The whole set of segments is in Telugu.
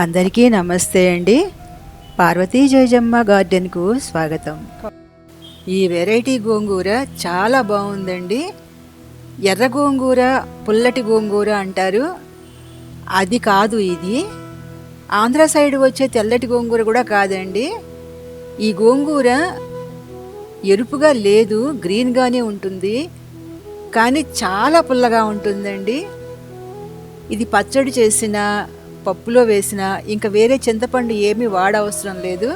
అందరికీ నమస్తే అండి. పార్వతీ జయజమ్మ గార్డెన్కు స్వాగతం. ఈ వెరైటీ గోంగూర చాలా బాగుందండి. ఎర్ర గోంగూర పుల్లటి గోంగూర అంటారు. అది కాదు ఇది. ఆంధ్ర సైడ్ వచ్చే తెల్లటి గోంగూర కూడా కాదండి. ఈ గోంగూర ఎరుపుగా లేదు గ్రీన్గానే ఉంటుంది. కానీ చాలా పుల్లగా ఉంటుందండి. ఇది పచ్చడి చేసిన పప్పులో వేసిన ఇంకా వేరే చింతపండు ఏమీ వాడవసరం లేదు.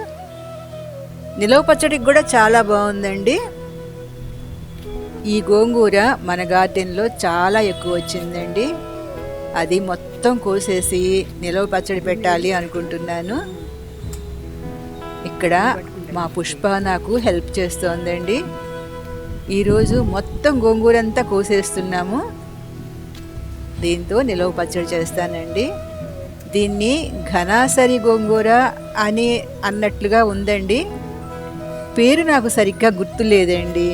నిలవ పచ్చడికి కూడా చాలా బాగుందండి. ఈ గోంగూర మన గార్డెన్లో చాలా ఎక్కువ వచ్చిందండి. అది మొత్తం కోసేసి నిలవ పచ్చడి పెట్టాలి అనుకుంటున్నాను. ఇక్కడ మా పుష్ప నాకు హెల్ప్ చేస్తోందండి. ఈరోజు మొత్తం గోంగూర అంతా కోసేస్తున్నాము. దీంతో నిలవ పచ్చడి చేస్తానండి. దీన్ని ఘనాసరి గోంగూర అని అన్నట్లుగా ఉందండి. పేరు నాకు సరిగ్గా గుర్తులేదండి.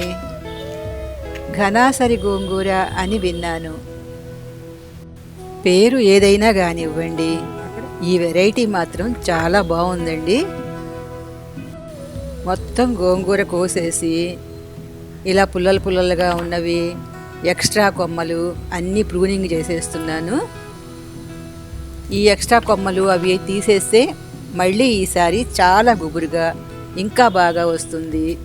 ఘనాసరి గోంగూర అని విన్నాను. పేరు ఏదైనా కానివ్వండి ఈ వెరైటీ మాత్రం చాలా బాగుందండి. మొత్తం గోంగూర కోసేసి ఇలా పుల్లలు పుల్లలుగా ఉన్నవి ఎక్స్ట్రా కొమ్మలు అన్నీ ప్రూనింగ్ చేసేస్తున్నాను. ఈ ఎక్స్ట్రా కొమ్మలు అవి తీసేస్తే మళ్ళీ ఈసారి చాలా గుబురుగా ఇంకా బాగా వస్తుంది.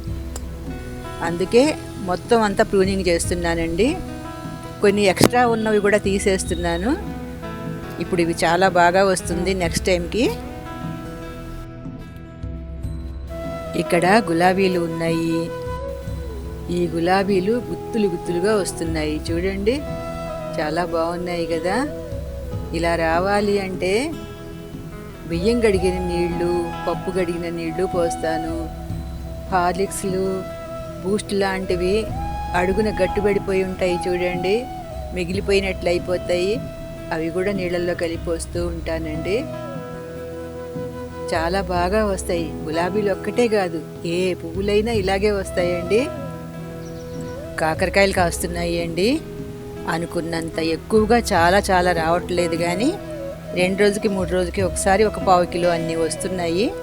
అందుకే మొత్తం అంతా ప్రూనింగ్ చేస్తున్నానండి. కొన్ని ఎక్స్ట్రా ఉన్నవి కూడా తీసేస్తున్నాను. ఇప్పుడు ఇవి చాలా బాగా వస్తుంది నెక్స్ట్ టైంకి. ఇక్కడ గులాబీలు ఉన్నాయి. ఈ గులాబీలు గుత్తులు గుత్తులుగా వస్తున్నాయి. చూడండి చాలా బాగున్నాయి కదా. ఇలా రావాలి అంటే బియ్యం కడిగిన నీళ్ళు పప్పు కడిగిన నీళ్ళు పోస్తాను. హార్లిక్స్లు బూస్ట్ లాంటివి అడుగున గట్టుబడిపోయి ఉంటాయి చూడండి. మిగిలిపోయినట్లు అయిపోతాయి. అవి కూడా నీళ్ళల్లో కలిపోస్తూ ఉంటానండి. చాలా బాగా వస్తాయి. గులాబీలు ఒక్కటే కాదు ఏ పువ్వులైనా ఇలాగే వస్తాయండి. కాకరకాయలు కాస్తున్నాయి అండి. అనుకున్నంత ఎక్కువగా చాలా చాలా రావట్లేదు కానీ రెండు రోజుకి మూడు రోజుకి ఒకసారి ఒక పావు కిలో అన్నీ వస్తున్నాయి.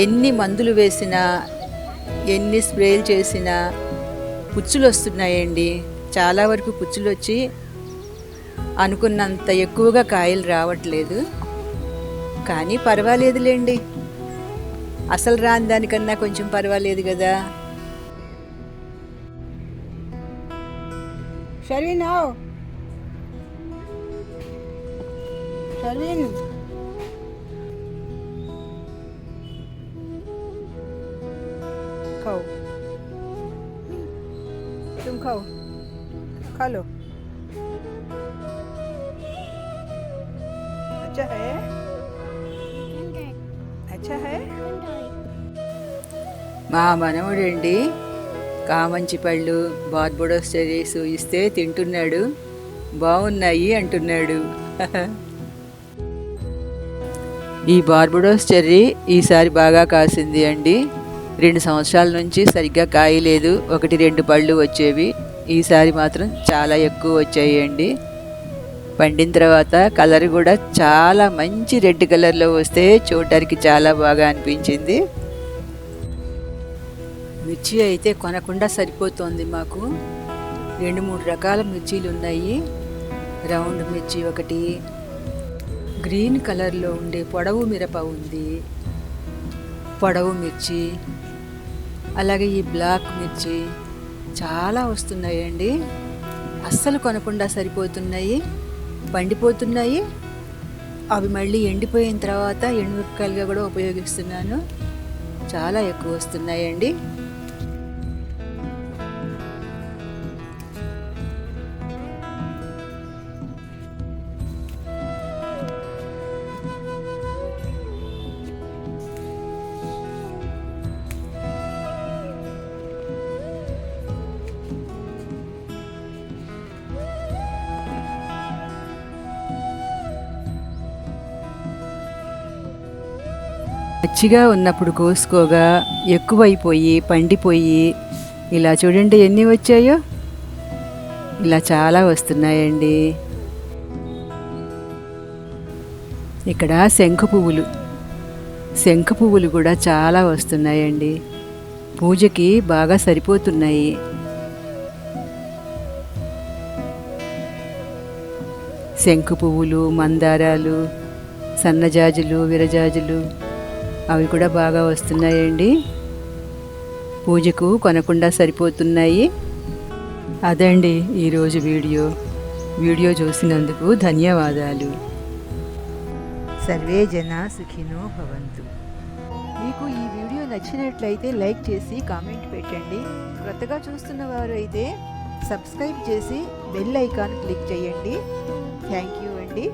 ఎన్ని మందులు వేసినా ఎన్ని స్ప్రేలు చేసినా పుచ్చులు వస్తున్నాయండి. చాలా వరకు పుచ్చులు వచ్చి అనుకున్నంత ఎక్కువగా కాయలు రావట్లేదు. కానీ పర్వాలేదులేండి. అసలు రాని దానికన్నా కొంచెం పర్వాలేదు కదా. शर्विन आओ शर्विन खाओ तुम खाओ खा लो अच्छा है अच्छा है మా మనవడండి కామంచి పళ్ళు బార్బడోస్ చెరీస్ ఇస్తే తింటున్నాడు. బాగున్నాయి అంటున్నాడు. ఈ బార్బడోస్ చెర్రీ ఈసారి బాగా కాసింది అండి. రెండు సంవత్సరాల నుంచి సరిగ్గా కాయలేదు. ఒకటి రెండు పళ్ళు వచ్చేవి. ఈసారి మాత్రం చాలా ఎక్కువ వచ్చాయి అండి. పండిన తర్వాత కలర్ కూడా చాలా మంచి రెడ్ కలర్లో వస్తే చూడటానికి చాలా బాగా అనిపించింది. మిర్చి అయితే కొనకుండా సరిపోతుంది మాకు. రెండు మూడు రకాల మిర్చీలు ఉన్నాయి రౌండ్ మిర్చి ఒకటి గ్రీన్ కలర్లో ఉండే పొడవు మిరప ఉంది. పొడవు మిర్చి అలాగే ఈ బ్లాక్ మిర్చి చాలా వస్తున్నాయండి. అస్సలు కొనకుండా సరిపోతున్నాయి పండిపోతున్నాయి. అవి మళ్ళీ ఎండిపోయిన తర్వాత ఎండుమిరపకాయలుగా కూడా ఉపయోగిస్తున్నాను. చాలా ఎక్కువ వస్తున్నాయండి. పచ్చిగా ఉన్నప్పుడు కోసుకోగా ఎక్కువైపోయి పండిపోయి ఇలా చూడండి ఎన్ని వచ్చాయో. ఇలా చాలా వస్తున్నాయండి. ఇక్కడ శంఖు పువ్వులు. శంఖ పువ్వులు కూడా చాలా వస్తున్నాయండి. పూజకి బాగా సరిపోతున్నాయి. శంఖు పువ్వులు మందారాలు సన్నజాజులు విరజాజులు అవి కూడా బాగా వస్తున్నాయండి. పూజకు కొనకుండా సరిపోతున్నాయి. అదండి ఈరోజు వీడియో. వీడియో చూసినందుకు ధన్యవాదాలు. సర్వే జన సుఖినో భవంతు. మీకు ఈ వీడియో నచ్చినట్లయితే లైక్ చేసి కామెంట్ పెట్టండి. కొత్తగా చూస్తున్న వారు అయితే సబ్స్క్రైబ్ చేసి బెల్ ఐకాన్ క్లిక్ చేయండి. థ్యాంక్ యూ అండి.